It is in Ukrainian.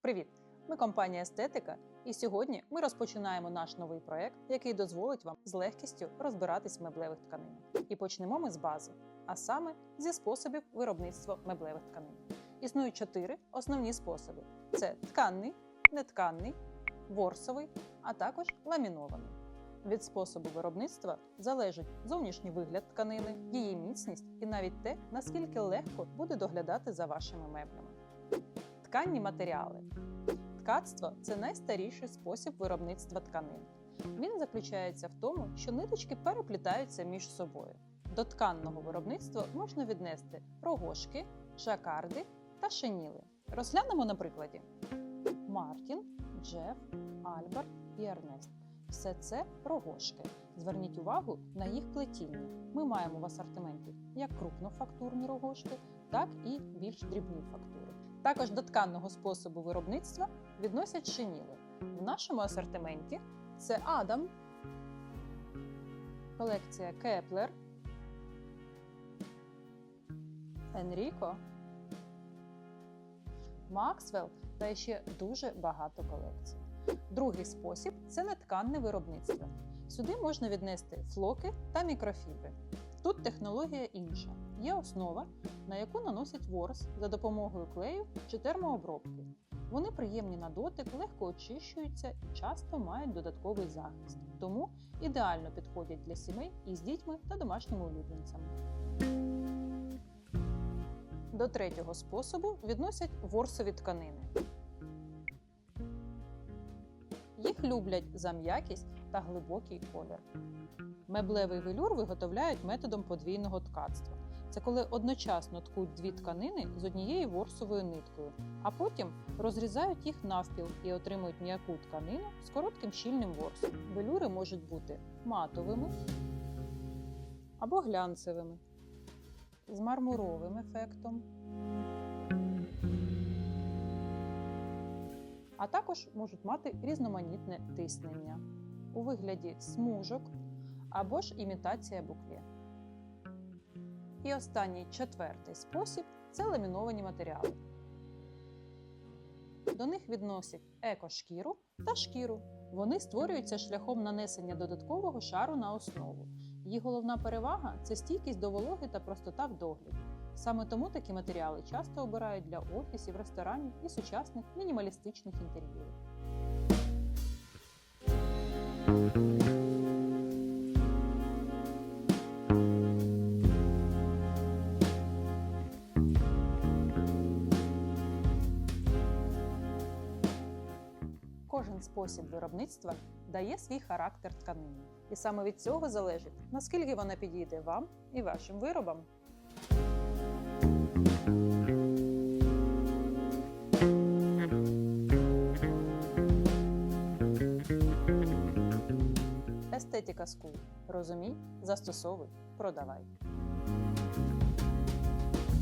Привіт! Ми компанія Естетика, і сьогодні ми розпочинаємо наш новий проект, який дозволить вам з легкістю розбиратись в меблевих тканинах. І почнемо ми з бази, а саме зі способів виробництва меблевих тканин. Існують чотири основні способи: це тканний, нетканний, ворсовий, а також ламінований. Від способу виробництва залежить зовнішній вигляд тканини, її міцність і навіть те, наскільки легко буде доглядати за вашими меблями. Тканні матеріали. Ткацтво це найстаріший спосіб виробництва тканин. Він заключається в тому, що ниточки переплітаються між собою. До тканного виробництва можна віднести рогошки, жакарди та шиніли. Розглянемо на прикладі: Мартін, Джеф, Альберт і Ернест. Все це рогошки. Зверніть увагу на їх плетіння. Ми маємо в асортименті як крупнофактурні рогошки, так і більш дрібні фактури. Також до тканного способу виробництва відносять шиніли. В нашому асортименті це Адам, колекція Кеплер, Енріко, Максвелл та ще дуже багато колекцій. Другий спосіб це нетканне виробництво. Сюди можна віднести флоки та мікрофібри. Тут технологія інша. Є основа, на яку наносять ворс за допомогою клею чи термообробки. Вони приємні на дотик, легко очищуються і часто мають додатковий захист, тому ідеально підходять для сімей із дітьми та домашніми улюбленцями. До третього способу відносять ворсові тканини. Їх люблять за м'якість та глибокий колір. Меблевий велюр виготовляють методом подвійного ткацтва. Це коли одночасно ткуть дві тканини з однією ворсовою ниткою, а потім розрізають їх навпіл і отримують м'яку тканину з коротким щільним ворсом. Велюри можуть бути матовими або глянцевими, з мармуровим ефектом, а також можуть мати різноманітне тиснення у вигляді смужок або ж імітація букле. І останній четвертий спосіб це ламіновані матеріали. До них відносять екошкіру та шкіру. Вони створюються шляхом нанесення додаткового шару на основу. Їх головна перевага це стійкість до вологи та простота в догляді. Саме тому такі матеріали часто обирають для офісів, ресторанів і сучасних мінімалістичних інтер'єрів. Кожен спосіб виробництва дає свій характер тканини, і саме від цього залежить, наскільки вона підійде вам і вашим виробам. Естетика School. Розумій, застосовуй, продавай.